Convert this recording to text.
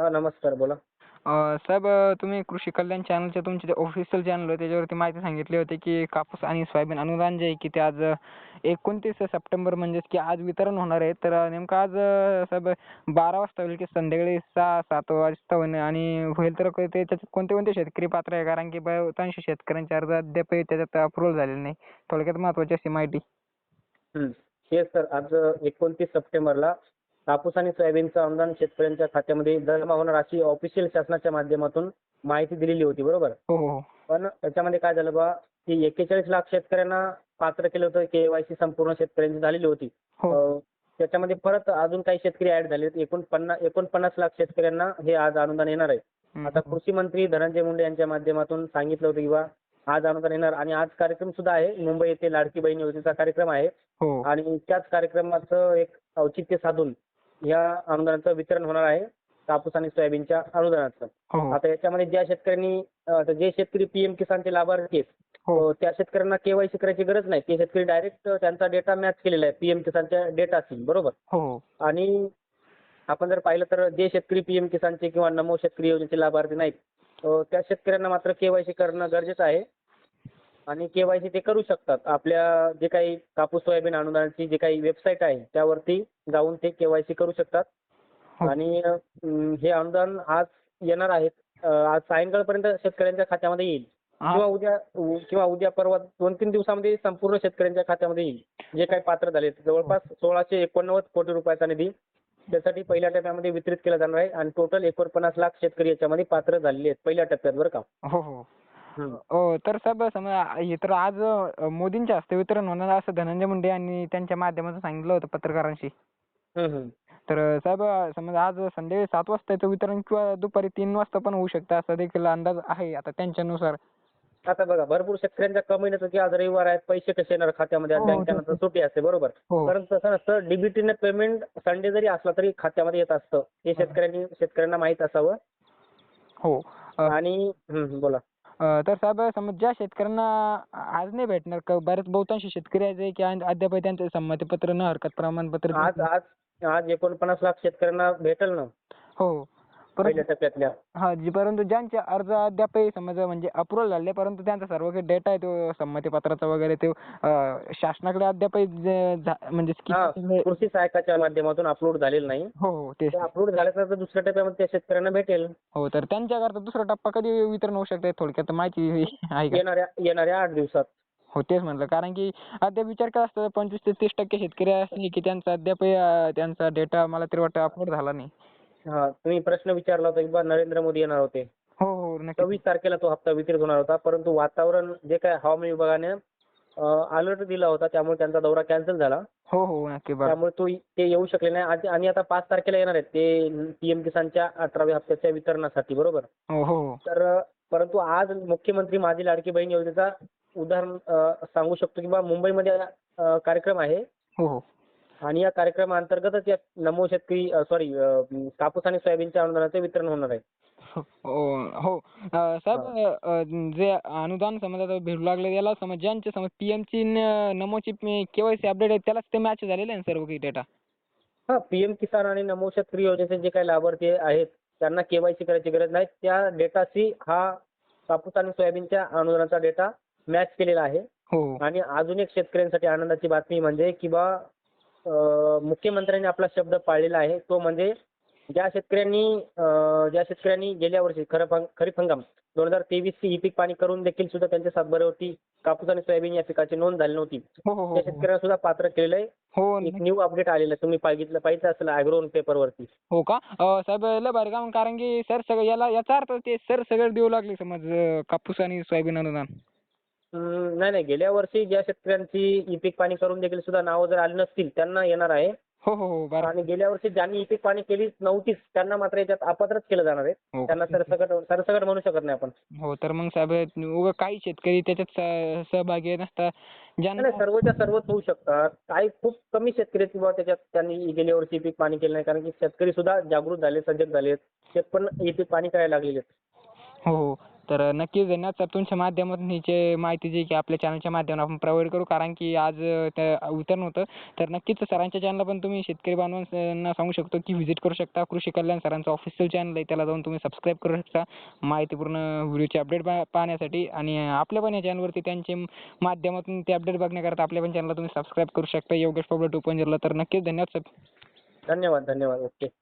हा नमस्कार बोला. अं, साहेब अं, तुम्ही कृषी कल्याण चॅनलचे तुमचे जे ऑफिशियल चॅनल आहे त्याच्यावरती माहिती सांगितली होती की कापूस आणि सोयाबीन अनुदान जे आहे की ते आज एकोणतीस सप्टेंबर म्हणजेच की आज वितरण होणार आहे. तर अं, नेमकं आज अं, साहेब बारा वाजता होईल की संध्याकाळी सहा सात वाजता होईल आणि होईल तर ते त्याच्यात कोणते कोणते शेतकरी पात्र आहे? कारण की बहुतांश शेतकऱ्यांचे अर्ज अद्याप त्याच्यात अप्रुव्हल झालेले नाही. थोडक्यात महत्वाची अशी माहिती. हे सर आज एकोणतीस सप्टेंबरला कापूस आणि सोयाबीनचं अनुदान शेतकऱ्यांच्या खात्यामध्ये जमा होणार अशी ऑफिशियल शासनाच्या माध्यमातून माहिती दिलेली होती बरोबर? हो हो. पण त्याच्यामध्ये काय झालं बा की एक्केचाळीस लाख शेतकऱ्यांना पात्र केलं होतं केवायसी संपूर्ण शेतकऱ्यांची झालेली होती. हो. त्याच्यामध्ये परत अजून काही शेतकरी ऍड झाले एकोणपन्नास एकोणपन्नास लाख शेतकऱ्यांना हे आज अनुदान येणार आहे. आता. कृषी मंत्री धनंजय मुंडे यांच्या माध्यमातून सांगितलं होतं की बा आज अनुदान येणार. आणि आज कार्यक्रम सुद्धा आहे. मुंबई येथे लाडकी बहीण योजनेचा कार्यक्रम आहे. आणि त्याच कार्यक्रमाचं एक औचित्य साधून या अनुदानाचं वितरण होणार आहे कापूस आणि सोयाबीनच्या अनुदानाचं. हो. आता याच्यामध्ये ज्या शेतकऱ्यांनी जे शेतकरी पीएम किसानचे लाभार्थी आहेत हो. त्या शेतकऱ्यांना केवायसी करायची गरज नाही. ते शेतकरी डायरेक्ट त्यांचा डेटा मॅच केलेला आहे पीएम किसानच्या डेटाशी बरोबर? हो. आणि आपण जर पाहिलं तर जे शेतकरी पीएम किसानचे किंवा नमो शेतकरी योजनेचे लाभार्थी नाहीत त्या शेतकऱ्यांना मात्र केवायसी करणं गरजेचं आहे. आणि केवायसी ते करू शकतात. आपल्या जे काही कापूस सोयाबीन अनुदानाची जे काही वेबसाईट आहे त्यावरती जाऊन ते केवायसी करू शकतात. हो. आणि हे अनुदान आज येणार आहेत. अं, आज सायंकाळपर्यंत शेतकऱ्यांच्या खात्यामध्ये येईल. हा. किंवा उद्या किंवा उद्या परवा दोन तीन दिवसामध्ये संपूर्ण शेतकऱ्यांच्या खात्यामध्ये येईल. जे काही पात्र झाले जवळपास सोळाशे एकोणनव्वद कोटी रुपयाचा निधी त्यासाठी पहिल्या टप्प्यामध्ये वितरित केला जाणार आहे. आणि टोटल एकोणपन्नास लाख शेतकरी याच्यामध्ये पात्र झालेले आहेत. पहिल्या टप्प्यात बरं का? हो. हो. हो तर साहेब समजा हे तर आज मोदींच्या हस्ते वितरण होणार असं धनंजय मुंडे यांनी त्यांच्या माध्यमातून सांगितलं होतं पत्रकारांशी. तर साहेब समजा आज संध्याकाळी सात वाजता याचं वितरण किंवा दुपारी तीन वाजता पण होऊ शकतं असा देखील अंदाज आहे आता त्यांच्यानुसार. आता बघा भरपूर शेतकऱ्यांच्या कमी येतं की आज रविवार आहेत पैसे कसे येणार खात्यामध्ये? आज हो, बँकांना तर सुट्टी असते बरोबर. हो. परंतु तसं नसतं डीबीटीने पेमेंट संडे जरी असला तरी खात्यामध्ये येत असतं. हे शेतकऱ्यांनी शेतकऱ्यांना माहीत असावं. हो. आणि बोला. तर साहेब समज ज्या शेतकऱ्यांना आज नाही भेटणार का बरेच बहुतांश शेतकरी आहेत की अन- अद्याप त्यांचं संमतीपत्र न हरकत प्रमाणपत्र आज आज आज एकोणपन्नास लाख शेतकऱ्यांना भेटेल ना? हो. पहिल्या परंतु टप्प्यातल्या. हा जी परंतु ज्यांचे अर्ज अद्यापही समज म्हणजे अप्रुव्हल झाले परंतु त्यांचा सर्व काही डेटा आहे तो संमतीपत्राचा वगैरे तो अ, शासनाकडे झा- म्हणजे हा कृषी सहायकाच्या माध्यमातून अपलोड झालेलं नाही. हो हो तेच. ते अपलोड झाल्यानंतर दुसऱ्या टप्प्यामध्ये त्या शेतकऱ्यांना भेटेल. हो तर त्यांच्याकरता दुसरा टप्पा कधी वितरण होऊ शकते थोडक्यात माहिती आहे का? येणाऱ्या येणाऱ्या आठ दिवसात. हो तेच म्हटलं. कारण की अद्याप विचार केला असता पंचवीस ते तीस टक्के शेतकरी असे की त्यांचा अद्यापही अ, त्यांचा डेटा मला तरी वाटतं अपलोड झाला नाही. हा तुम्ही प्रश्न विचारला होता की बा नरेंद्र मोदी येणार होते. हो हो नक्की. सव्वीस तारखेला तो हप्ता वितरित होणार होता परंतु वातावरण जे काय हवामान विभागाने अलर्ट दिला होता त्यामुळे त्यांचा दौरा कॅन्सल झाला. हो हो नक्की बरं. त्यामुळे तो ते येऊ शकले नाही. आज- आणि आता पाच तारखेला येणार आहेत ते पीएम किसानच्या अठराव्या हप्त्याच्या वितरणासाठी बरोबर? हो हो हो. तर परंतु आज मुख्यमंत्री माझी लाडकी बहीण योजनेचा उदाहरण अ, सांगू शकतो की बा मुंबईमध्ये अ, कार्यक्रम आहे. हो हो. आणि या कार्यक्रमाअंतर्गतच या नमो शेतकरी सॉरी कापूस आणि सोयाबीनच्या अनुदानाचे वितरण होणार आहे. हो हो. साहेब जे अनुदान समज भेटू लागले याला समज ज्यांचे समज PM ची न- नमोची केवायसी अपडेट आहे त्यालाच ते मॅच झालेले आहे सर्व काही डेटा हा पीएम किसान आणि नमो शेतकरी योजनेचे जे काही लाभार्थी आहेत त्यांना केवायसी करायची गरज नाही. त्या डेटाशी हा कापूस आणि सोयाबीनच्या अनुदानाचा डेटा मॅच केलेला आहे. हो. आणि अजून एक शेतकऱ्यांसाठी आनंदाची बातमी म्हणजे की बा मुख्यमंत्र्यांनी आपला शब्द पाळलेला आहे. तो म्हणजे ज्या शेतकऱ्यांनी ज्या शेतकऱ्यांनी गेल्या वर्षी खरीप हंग- खरीप हंगाम दोन हजार तेवीस ची पीक पाणी करून देखील सुद्धा त्यांच्या सातबाऱ्यावरती कापूस आणि सोयाबीन या पिकाची नोंद झाली नव्हती. हो हो हो. त्या शेतकऱ्यांना सुद्धा पात्र केलेलं आहे हो एक. न्यू अपडेट आलेलं आहे तुम्ही पाहिलं पाहिजे असेल अॅग्रोन पेपरवरती हो का? साहेब लय भारी काम कारण की सर सगळं याला याचा अर्थ ते सर सगळं देऊ लागले समज कापूस आणि सोयाबीन अनुदान. नाही नाही. गेल्या वर्षी ज्या शेतकऱ्यांची ई पीक पाणी करून देखील सुद्धा नावं जर आली नसतील त्यांना येणार आहे. हो हो हो. आणि गेल्या वर्षी ज्यांनी ई पीक पाणी केली नव्हतीच त्यांना मात्र याच्यात अपात्रच केलं जाणार आहे. त्यांना सरसकट सरसकट म्हणू शकत नाही आपण. हो तर मग साहेब उगा काही शेतकरी त्याच्यात सहभागी नसता. ज्यांना सर्वच्या सर्वच होऊ शकतात. काही खूप कमी शेतकरी आहेत की बाबा त्याच्यात त्यांनी गेल्या वर्षी पीक पाणी केलं नाही. कारण की शेतकरी सुद्धा जागृत झाले सजग झाले ते पण ई पीक पाणी करायला लागलेले हो. तर नक्कीच धन्यवाद सर तुमच्या माध्यमातून हिचे जे माहिती जी की आपल्या चॅनलच्या माध्यमातून आपण प्रोव्हाइड करू. कारण की आज अं, त्या होतं. तर नक्कीच सरांच्या चॅनलला पण तुम्ही शेतकरी बांधवांना सांगू शकतो की व्हिजिट करू शकता. कृषी कल्याण सरांचं ऑफिशियल चॅनल आहे. त्याला जाऊन तुम्ही सबस्क्राईब करू शकता. माहितीपूर्ण व्हिडिओचे अपडेट पाहण्यासाठी. आणि आपल्या पण या चॅनलवरती त्यांचे माध्यमातून ते अपडेट बघण्याकरता आपल्या पण चॅनलला तुम्ही सबस्क्राईब करू शकता. योगेश पब्लिक टू पॉईंट तर नक्कीच धन्यवाद सर. धन्यवाद धन्यवाद. ओके.